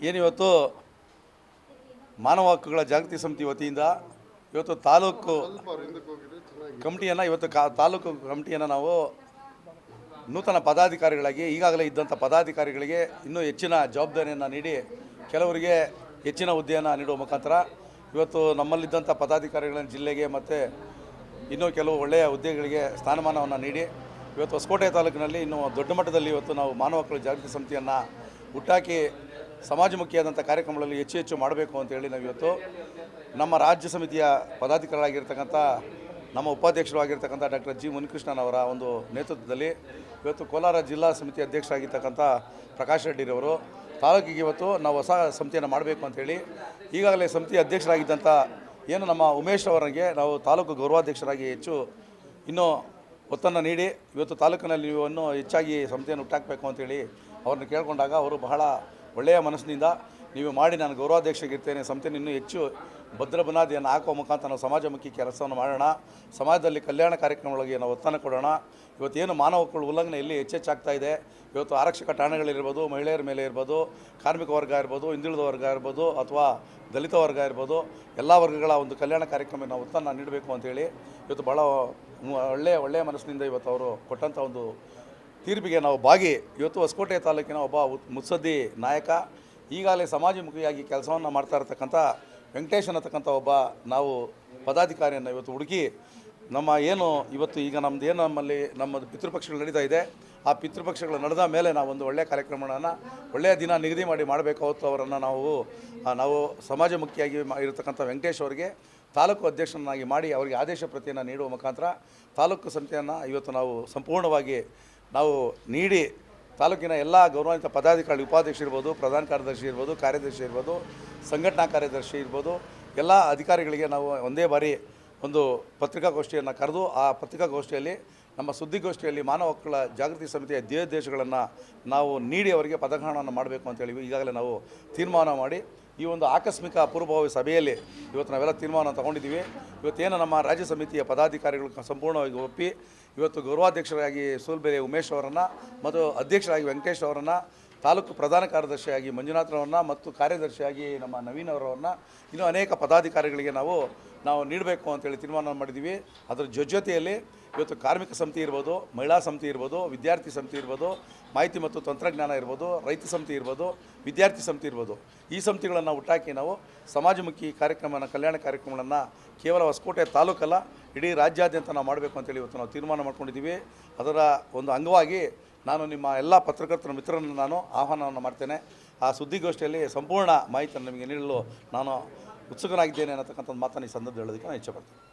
ಏನಿವತ್ತು ಮಾನವ ಹಕ್ಕುಗಳ ಜಾಗೃತಿ ಸಮಿತಿ ವತಿಯಿಂದ ಇವತ್ತು ತಾಲೂಕು ಕಮಿಟಿಯನ್ನು ಇವತ್ತು ಕಾ ತಾಲೂಕು ಕಮಿಟಿಯನ್ನು ನಾವು ನೂತನ ಪದಾಧಿಕಾರಿಗಳಾಗಿ, ಈಗಾಗಲೇ ಇದ್ದಂಥ ಪದಾಧಿಕಾರಿಗಳಿಗೆ ಇನ್ನೂ ಹೆಚ್ಚಿನ ಜವಾಬ್ದಾರಿಯನ್ನು ನೀಡಿ ಕೆಲವರಿಗೆ ಹೆಚ್ಚಿನ ಹುದ್ದೆಯನ್ನು ನೀಡುವ ಮುಖಾಂತರ ಇವತ್ತು ನಮ್ಮಲ್ಲಿದ್ದಂಥ ಪದಾಧಿಕಾರಿಗಳನ್ನು ಜಿಲ್ಲೆಗೆ ಮತ್ತು ಇನ್ನೂ ಕೆಲವು ಒಳ್ಳೆಯ ಹುದ್ದೆಗಳಿಗೆ ಸ್ಥಾನಮಾನವನ್ನು ನೀಡಿ ಇವತ್ತು ಹೊಸಕೋಟೆ ತಾಲೂಕಿನಲ್ಲಿ ಇನ್ನೂ ದೊಡ್ಡ ಮಟ್ಟದಲ್ಲಿ ಇವತ್ತು ನಾವು ಮಾನವ ಹಕ್ಕುಗಳ ಜಾಗೃತಿ ಸಮಿತಿಯನ್ನು ಹುಟ್ಟಾಕಿ ಸಮಾಜಮುಖಿಯಾದಂಥ ಕಾರ್ಯಕ್ರಮಗಳಲ್ಲಿ ಹೆಚ್ಚು ಹೆಚ್ಚು ಮಾಡಬೇಕು ಅಂತೇಳಿ ನಾವು ಇವತ್ತು ನಮ್ಮ ರಾಜ್ಯ ಸಮಿತಿಯ ಪದಾಧಿಕಾರಿಗಳಾಗಿರ್ತಕ್ಕಂಥ, ನಮ್ಮ ಉಪಾಧ್ಯಕ್ಷರು ಆಗಿರ್ತಕ್ಕಂಥ ಡಾಕ್ಟರ್ ಜಿ ಮುನಿಕೃಷ್ಣನವರ ಒಂದು ನೇತೃತ್ವದಲ್ಲಿ ಇವತ್ತು ಕೋಲಾರ ಜಿಲ್ಲಾ ಸಮಿತಿ ಅಧ್ಯಕ್ಷರಾಗಿರ್ತಕ್ಕಂಥ ಪ್ರಕಾಶ್ ರೆಡ್ಡಿರವರು ತಾಲೂಕಿಗೆ ಇವತ್ತು ನಾವು ಹೊಸ ಸಮಿತಿಯನ್ನು ಮಾಡಬೇಕು ಅಂಥೇಳಿ ಈಗಾಗಲೇ ಸಮಿತಿ ಅಧ್ಯಕ್ಷರಾಗಿದ್ದಂಥ ಏನು ನಮ್ಮ ಉಮೇಶ್ ಅವರಿಗೆ ನಾವು ತಾಲೂಕು ಗೌರವಾಧ್ಯಕ್ಷರಾಗಿ ಹೆಚ್ಚು ಇನ್ನೂ ಒತ್ತನ್ನು ನೀಡಿ ಇವತ್ತು ತಾಲೂಕಿನಲ್ಲಿ ಇವನ್ನು ಹೆಚ್ಚಾಗಿ ಸಮಿತಿಯನ್ನು ಹುಟ್ಟಾಕಬೇಕು ಅಂತೇಳಿ ಅವ್ರನ್ನ ಕೇಳಿಕೊಂಡಾಗ ಅವರು ಬಹಳ ಒಳ್ಳೆಯ ಮನಸ್ಸಿನಿಂದ ನೀವು ಮಾಡಿ ನಾನು ಗೌರವಾಧ್ಯಕ್ಷರಾಗಿರ್ತೇನೆ ಸಂಸ್ಥೆನ ಇನ್ನೂ ಹೆಚ್ಚು ಭದ್ರ ಬುನಾದಿಯನ್ನು ಹಾಕುವ ಮುಖಾಂತರ ನಾವು ಸಮಾಜಮುಖಿ ಕೆಲಸವನ್ನು ಮಾಡೋಣ. ಸಮಾಜದಲ್ಲಿ ಕಲ್ಯಾಣ ಕಾರ್ಯಕ್ರಮಗಳಿಗೆ ನಾವು ಒತ್ತನ್ನು ಕೊಡೋಣ. ಇವತ್ತೇನು ಮಾನವ ಹಕ್ಕುಗಳ ಉಲ್ಲಂಘನೆ ಇಲ್ಲಿ ಹೆಚ್ಚೆಚ್ಚಾಗ್ತಾ ಇದೆ. ಇವತ್ತು ಆರಕ್ಷಕ ಠಾಣೆಗಳಿರ್ಬೋದು, ಮಹಿಳೆಯರ ಮೇಲೆ ಇರ್ಬೋದು, ಕಾರ್ಮಿಕ ವರ್ಗ ಇರ್ಬೋದು, ಹಿಂದುಳಿದ ವರ್ಗ ಇರ್ಬೋದು, ಅಥವಾ ದಲಿತ ವರ್ಗ ಇರ್ಬೋದು, ಎಲ್ಲ ವರ್ಗಗಳ ಒಂದು ಕಲ್ಯಾಣ ಕಾರ್ಯಕ್ರಮ ನಾವು ಒತ್ತನ್ನು ನೀಡಬೇಕು ಅಂತೇಳಿ ಇವತ್ತು ಭಾಳ ಒಳ್ಳೆಯ ಒಳ್ಳೆಯ ಮನಸ್ಸಿನಿಂದ ಇವತ್ತು ಅವರು ಕೊಟ್ಟಂಥ ಒಂದು ತೀರ್ಪಿಗೆ ನಾವು ಭಾಗಿ. ಇವತ್ತು ಹೊಸಕೋಟೆ ತಾಲೂಕಿನ ಒಬ್ಬ ಮುತ್ಸದ್ದಿ ನಾಯಕ, ಈಗಾಗಲೇ ಸಮಾಜಮುಖಿಯಾಗಿ ಕೆಲಸವನ್ನು ಮಾಡ್ತಾ ಇರತಕ್ಕಂಥ ವೆಂಕಟೇಶ್ ಅನ್ನತಕ್ಕಂಥ ಒಬ್ಬ ನಾವು ಪದಾಧಿಕಾರಿಯನ್ನು ಇವತ್ತು ಹುಡುಕಿ, ನಮ್ಮ ಏನು ಇವತ್ತು ಈಗ ನಮ್ಮದು ಏನು ನಮ್ಮಲ್ಲಿ ನಮ್ಮದು ಪಿತೃಪಕ್ಷಗಳು ನಡೀತಾ ಇದೆ, ಆ ಪಿತೃಪಕ್ಷಗಳು ನಡೆದ ಮೇಲೆ ನಾವು ಒಂದು ಒಳ್ಳೆಯ ಕಾರ್ಯಕ್ರಮಗಳನ್ನು ಒಳ್ಳೆಯ ದಿನ ನಿಗದಿ ಮಾಡಿ ಮಾಡಬೇಕು ಅವರನ್ನು ನಾವು ನಾವು ಸಮಾಜಮುಖಿಯಾಗಿ ಇರತಕ್ಕಂಥ ವೆಂಕಟೇಶ್ ಅವರಿಗೆ ತಾಲೂಕು ಅಧ್ಯಕ್ಷರನ್ನಾಗಿ ಮಾಡಿ ಅವರಿಗೆ ಆದೇಶ ಪ್ರತಿಯನ್ನು ನೀಡುವ ಮುಖಾಂತರ ತಾಲೂಕು ಸಮಿತಿಯನ್ನು ಇವತ್ತು ನಾವು ಸಂಪೂರ್ಣವಾಗಿ ನಾವು ನೀಡಿ ತಾಲೂಕಿನ ಎಲ್ಲ ಗೌರವಾನ್ವಿತ ಪದಾಧಿಕಾರಿ ಉಪಾಧ್ಯಕ್ಷ ಇರ್ಬೋದು, ಪ್ರಧಾನ ಕಾರ್ಯದರ್ಶಿ ಇರ್ಬೋದು ಕಾರ್ಯದರ್ಶಿ ಇರ್ಬೋದು, ಸಂಘಟನಾ ಕಾರ್ಯದರ್ಶಿ ಇರ್ಬೋದು, ಎಲ್ಲ ಅಧಿಕಾರಿಗಳಿಗೆ ನಾವು ಒಂದೇ ಬಾರಿ ಒಂದು ಪತ್ರಿಕಾಗೋಷ್ಠಿಯನ್ನು ಕರೆದು ಆ ಪತ್ರಿಕಾಗೋಷ್ಠಿಯಲ್ಲಿ ನಮ್ಮ ಸುದ್ದಿಗೋಷ್ಠಿಯಲ್ಲಿ ಮಾನವ ಹಕ್ಕುಗಳ ಜಾಗೃತಿ ಸಮಿತಿಯ ಧ್ಯೇಯೋದ್ದೇಶಗಳನ್ನು ನಾವು ನೀಡಿ ಅವರಿಗೆ ಪದಗ್ರಹಣವನ್ನು ಮಾಡಬೇಕು ಅಂತೇಳಿ ಈಗಾಗಲೇ ನಾವು ತೀರ್ಮಾನ ಮಾಡಿ ಈ ಒಂದು ಆಕಸ್ಮಿಕ ಪೂರ್ವಭಾವಿ ಸಭೆಯಲ್ಲಿ ಇವತ್ತು ನಾವೆಲ್ಲ ತೀರ್ಮಾನ ತಗೊಂಡಿದ್ದೀವಿ. ಇವತ್ತೇನು ನಮ್ಮ ರಾಜ್ಯ ಸಮಿತಿಯ ಪದಾಧಿಕಾರಿಗಳು ಸಂಪೂರ್ಣವಾಗಿ ಒಪ್ಪಿ, ಇವತ್ತು ಗೌರವಾಧ್ಯಕ್ಷರಾಗಿ ಸೂಲ್ಬೇರೆ ಉಮೇಶ್ ಅವರನ್ನು ಮತ್ತು ಅಧ್ಯಕ್ಷರಾಗಿ ವೆಂಕಟೇಶ್ ಅವರನ್ನು ತಾಲೂಕು ಪ್ರಧಾನ ಕಾರ್ಯದರ್ಶಿಯಾಗಿ ಮಂಜುನಾಥ್ರವ್ರನ್ನ ಮತ್ತು ಕಾರ್ಯದರ್ಶಿಯಾಗಿ ನಮ್ಮ ನವೀನ್ ಅವರವ್ರನ್ನ ಇನ್ನೂ ಅನೇಕ ಪದಾಧಿಕಾರಿಗಳಿಗೆ ನಾವು ನಾವು ನೀಡಬೇಕು ಅಂತೇಳಿ ತೀರ್ಮಾನ ಮಾಡಿದ್ದೀವಿ. ಅದರ ಜೊತೆಯಲ್ಲಿ ಇವತ್ತು ಕಾರ್ಮಿಕ ಸಮಿತಿ ಇರ್ಬೋದು, ಮಹಿಳಾ ಸಮಿತಿ ಇರ್ಬೋದು, ವಿದ್ಯಾರ್ಥಿ ಸಮಿತಿ ಇರ್ಬೋದು, ಮಾಹಿತಿ ಮತ್ತು ತಂತ್ರಜ್ಞಾನ ಇರ್ಬೋದು, ರೈತ ಸಮಿತಿ ಇರ್ಬೋದು, ವಿದ್ಯಾರ್ಥಿ ಸಮಿತಿ ಇರ್ಬೋದು. ಈ ಸಮಿತಿಗಳನ್ನು ಹುಟ್ಟಾಕಿ ನಾವು ಸಮಾಜಮುಖಿ ಕಾರ್ಯಕ್ರಮನ, ಕಲ್ಯಾಣ ಕಾರ್ಯಕ್ರಮಗಳನ್ನು ಕೇವಲ ಹೊಸಕೋಟೆ ತಾಲೂಕಲ್ಲ, ಇಡೀ ರಾಜ್ಯಾದ್ಯಂತ ನಾವು ಮಾಡಬೇಕು ಅಂತೇಳಿ ಇವತ್ತು ನಾವು ತೀರ್ಮಾನ ಮಾಡ್ಕೊಂಡಿದ್ದೀವಿ. ಅದರ ಒಂದು ಅಂಗವಾಗಿ ನಾನು ನಿಮ್ಮ ಎಲ್ಲ ಪತ್ರಕರ್ತರ ಮಿತ್ರರನ್ನು ನಾನು ಆಹ್ವಾನವನ್ನು ಮಾಡ್ತೇನೆ. ಆ ಸುದ್ದಿಗೋಷ್ಠಿಯಲ್ಲಿ ಸಂಪೂರ್ಣ ಮಾಹಿತಿಯನ್ನು ನಿಮಗೆ ನೀಡಲು ನಾನು ಉತ್ಸುಕನಾಗಿದ್ದೇನೆ ಅನ್ನತಕ್ಕಂಥ ಮಾತನ್ನು ಈ ಸಂದರ್ಭ ಹೇಳೋದಕ್ಕೆ ನಾನು ಇಚ್ಛೆಪಡ್ತೇನೆ